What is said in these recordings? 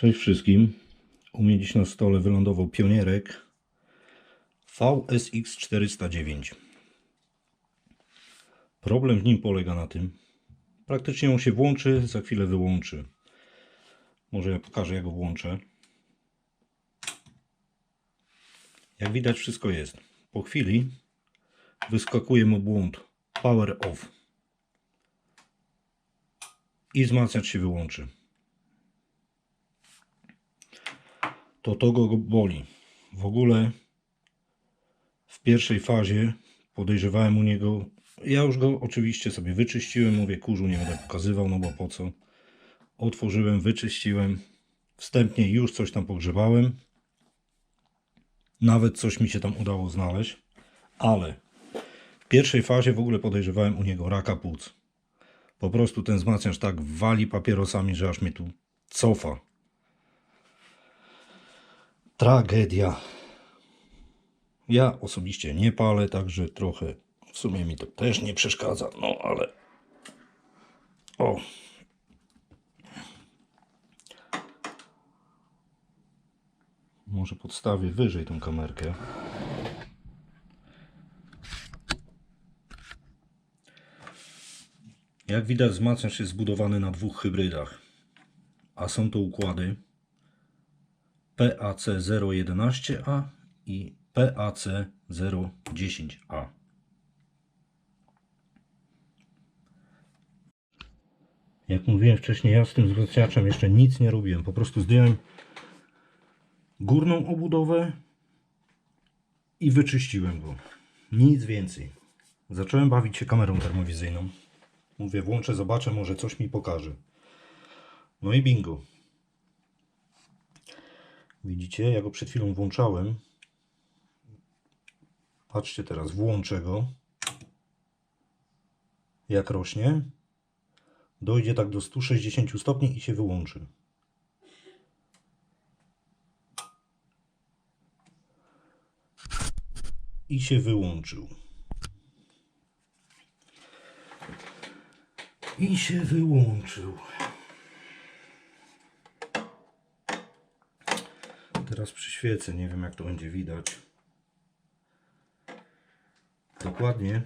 Cześć wszystkim. U mnie dziś na stole wylądował pionierek VSX 409. Problem w nim polega na tym, praktycznie on się włączy, za chwilę wyłączy. Może ja pokażę jak go włączę. Jak widać wszystko jest. Po chwili wyskakuje mu błąd Power Off i wzmacniacz się wyłączy. To to go boli. W ogóle w pierwszej fazie podejrzewałem u niego. Ja już go oczywiście sobie wyczyściłem. Mówię, kurzu nie będę pokazywał, no bo po co. Otworzyłem, wyczyściłem. Wstępnie już coś tam pogrzebałem. Nawet coś mi się tam udało znaleźć. Ale w pierwszej fazie w ogóle podejrzewałem u niego raka płuc. Po prostu ten wzmacniacz tak wali papierosami, że aż mnie tu cofa. Tragedia. Ja osobiście nie palę, także trochę w sumie mi to też nie przeszkadza, no ale. O. Może podstawię wyżej tą kamerkę. Jak widać, wzmacniacz jest zbudowany na dwóch hybrydach, a są to układy PAC011A i PAC010A. Jak mówiłem wcześniej, ja z tym wzmacniaczem jeszcze nic nie robiłem. Po prostu zdjąłem górną obudowę i wyczyściłem go. Nic więcej. Zacząłem bawić się kamerą termowizyjną. Mówię, włączę, zobaczę, może coś mi pokaże. No i bingo. Widzicie, ja go przed chwilą włączałem. Patrzcie teraz, włączę go. Jak rośnie. Dojdzie tak do 160 stopni i się wyłączy. I się wyłączył. I się wyłączył. Teraz przyświecę, nie wiem jak to będzie widać. Dokładnie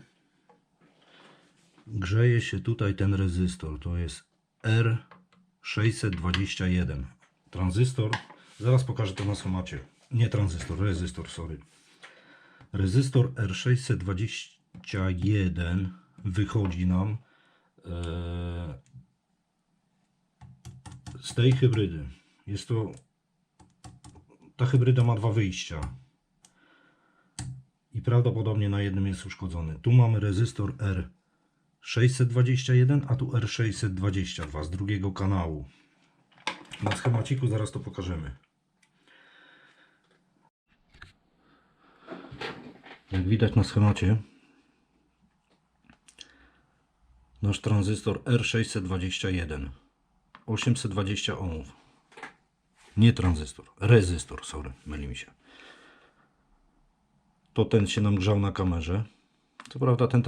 grzeje się tutaj ten rezystor. To jest R621. Tranzystor, zaraz pokażę to na schemacie. Nie tranzystor, rezystor, sorry. Rezystor R621 wychodzi nam e, z tej hybrydy. Jest to ta hybryda ma dwa wyjścia. I prawdopodobnie na jednym jest uszkodzony. Tu mamy rezystor R621, a tu R622 z drugiego kanału. Na schemaciku zaraz to pokażemy. Jak widać na schemacie, nasz tranzystor R621 820 ohmów nie tranzystor, rezystor, sorry, myli mi się. To ten się nam grzał na kamerze. Co prawda ten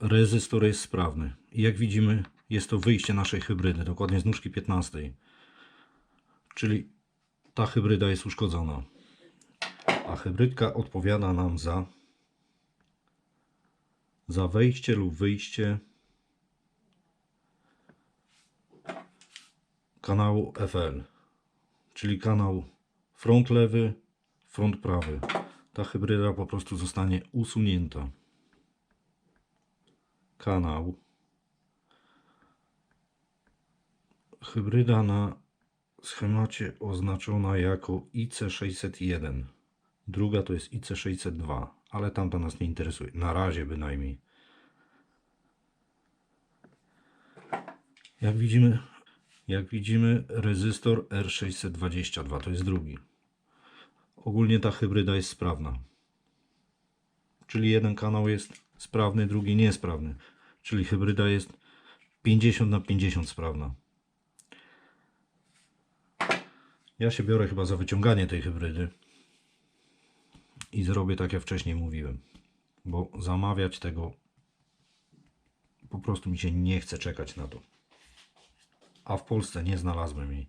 rezystor jest sprawny. I jak widzimy jest to wyjście naszej hybrydy, dokładnie z nóżki 15. Czyli ta hybryda jest uszkodzona. A hybrydka odpowiada nam za za wejście lub wyjście kanału FL czyli kanał front lewy, front prawy. Ta hybryda po prostu zostanie usunięta. Kanał. Hybryda na schemacie oznaczona jako IC601. Druga to jest IC602, ale tamta nas nie interesuje. Na razie bynajmniej. Jak widzimy, jak widzimy rezystor R622 to jest drugi. Ogólnie ta hybryda jest sprawna. Czyli jeden kanał jest sprawny, drugi niesprawny. Czyli hybryda jest 50 na 50 sprawna. Ja się biorę chyba za wyciąganie tej hybrydy. I zrobię tak jak wcześniej mówiłem. Bo zamawiać tego po prostu mi się nie chce czekać na to a w Polsce nie znalazłem jej.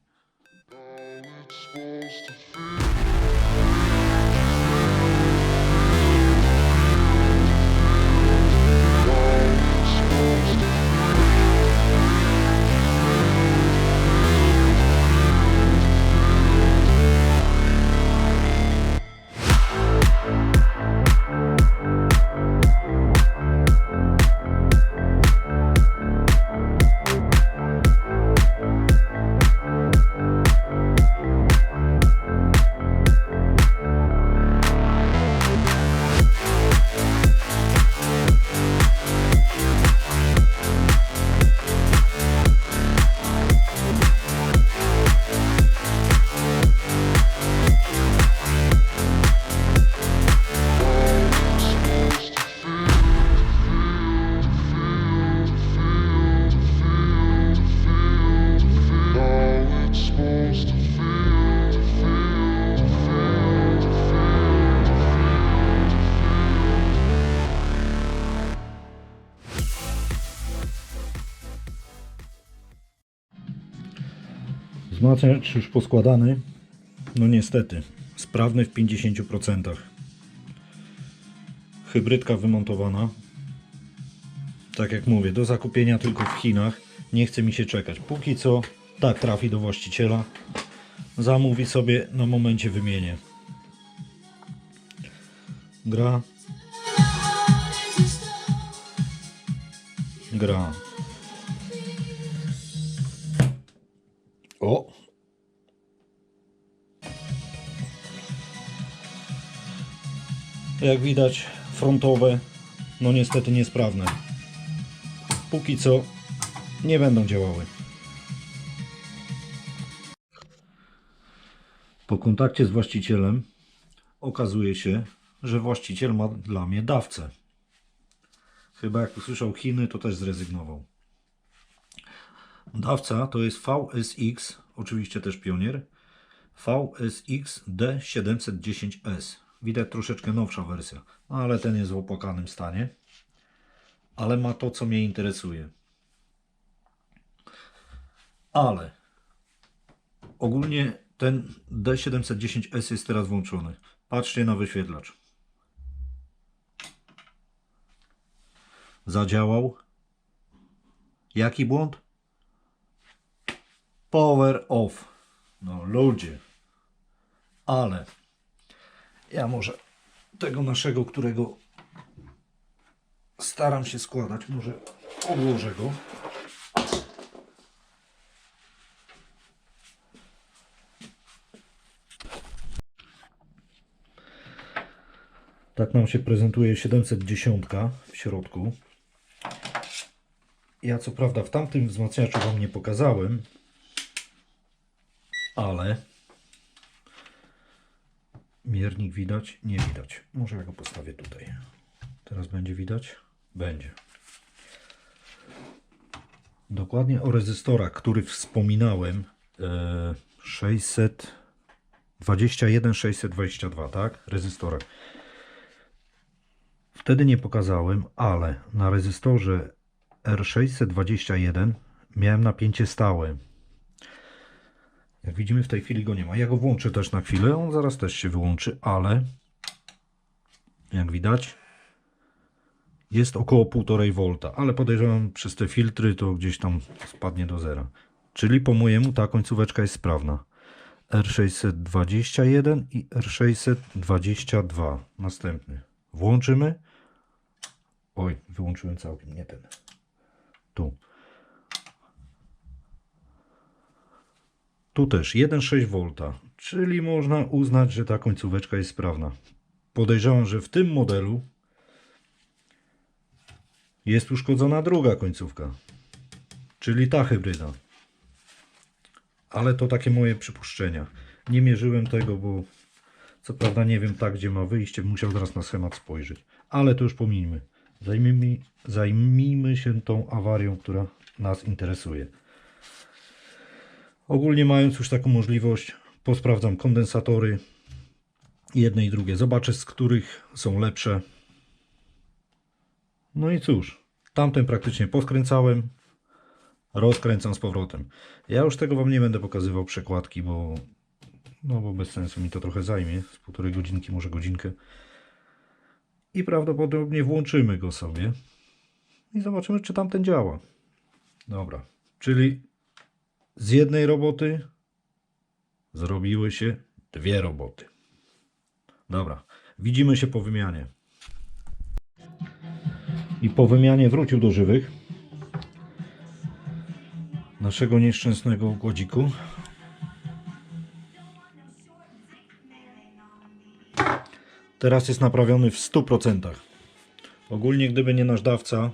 Wzmacniacz już poskładany. No niestety, sprawny w 50%. Hybrydka wymontowana. Tak jak mówię, do zakupienia tylko w Chinach. Nie chce mi się czekać. Póki co, tak trafi do właściciela. Zamówi sobie, na momencie wymienię. Gra. Gra. Jak widać, frontowe, no niestety niesprawne. Póki co nie będą działały. Po kontakcie z właścicielem okazuje się, że właściciel ma dla mnie dawcę. Chyba jak usłyszał Chiny, to też zrezygnował. Dawca to jest VSX, oczywiście też pionier, VSX D710S. Widać troszeczkę nowsza wersja, no ale ten jest w opłakanym stanie. Ale ma to, co mnie interesuje. Ale ogólnie ten D710S jest teraz włączony. Patrzcie na wyświetlacz. Zadziałał. Jaki błąd? Power off. No ludzie. Ale ja może tego naszego, którego staram się składać, może odłożę go. Tak nam się prezentuje 710 w środku. Ja co prawda w tamtym wzmacniaczu Wam nie pokazałem, ale miernik widać? Nie widać. Może ja go postawię tutaj. Teraz będzie widać? Będzie. Dokładnie o rezystorach, który wspominałem. E, 621, 622, tak? Rezystorach. Wtedy nie pokazałem, ale na rezystorze R621 miałem napięcie stałe. Jak widzimy w tej chwili go nie ma. Ja go włączę też na chwilę, on zaraz też się wyłączy, ale jak widać jest około 1,5 V, ale podejrzewam przez te filtry to gdzieś tam spadnie do zera. Czyli po mojemu ta końcóweczka jest sprawna. R621 i R622. Następny. Włączymy. Oj, wyłączyłem całkiem, nie ten. Tu. Tu też 1,6 V, czyli można uznać, że ta końcóweczka jest sprawna. Podejrzewam, że w tym modelu jest uszkodzona druga końcówka, czyli ta hybryda. Ale to takie moje przypuszczenia. Nie mierzyłem tego, bo co prawda nie wiem tak, gdzie ma wyjście. Musiał zaraz na schemat spojrzeć. Ale to już pominijmy. Zajmijmy, zajmijmy się tą awarią, która nas interesuje. Ogólnie mając już taką możliwość, posprawdzam kondensatory jedne i drugie. Zobaczę z których są lepsze. No i cóż, tamten praktycznie poskręcałem, rozkręcam z powrotem. Ja już tego Wam nie będę pokazywał przekładki, bo No bo bez sensu mi to trochę zajmie, z półtorej godzinki, może godzinkę. I prawdopodobnie włączymy go sobie i zobaczymy, czy tamten działa. Dobra, czyli z jednej roboty zrobiły się dwie roboty. Dobra, widzimy się po wymianie. I po wymianie wrócił do żywych naszego nieszczęsnego gładziku. Teraz jest naprawiony w 100%. Ogólnie gdyby nie nasz dawca,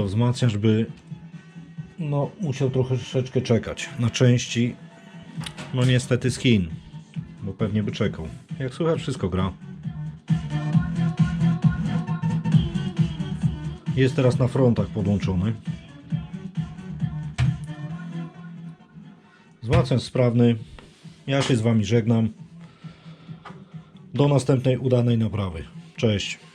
to wzmacniacz by no, musiał troszeczkę czekać. Na części, no niestety Chin, bo pewnie by czekał. Jak słychać, wszystko gra. Jest teraz na frontach podłączony. Wzmacniacz sprawny. Ja się z Wami żegnam. Do następnej udanej naprawy. Cześć.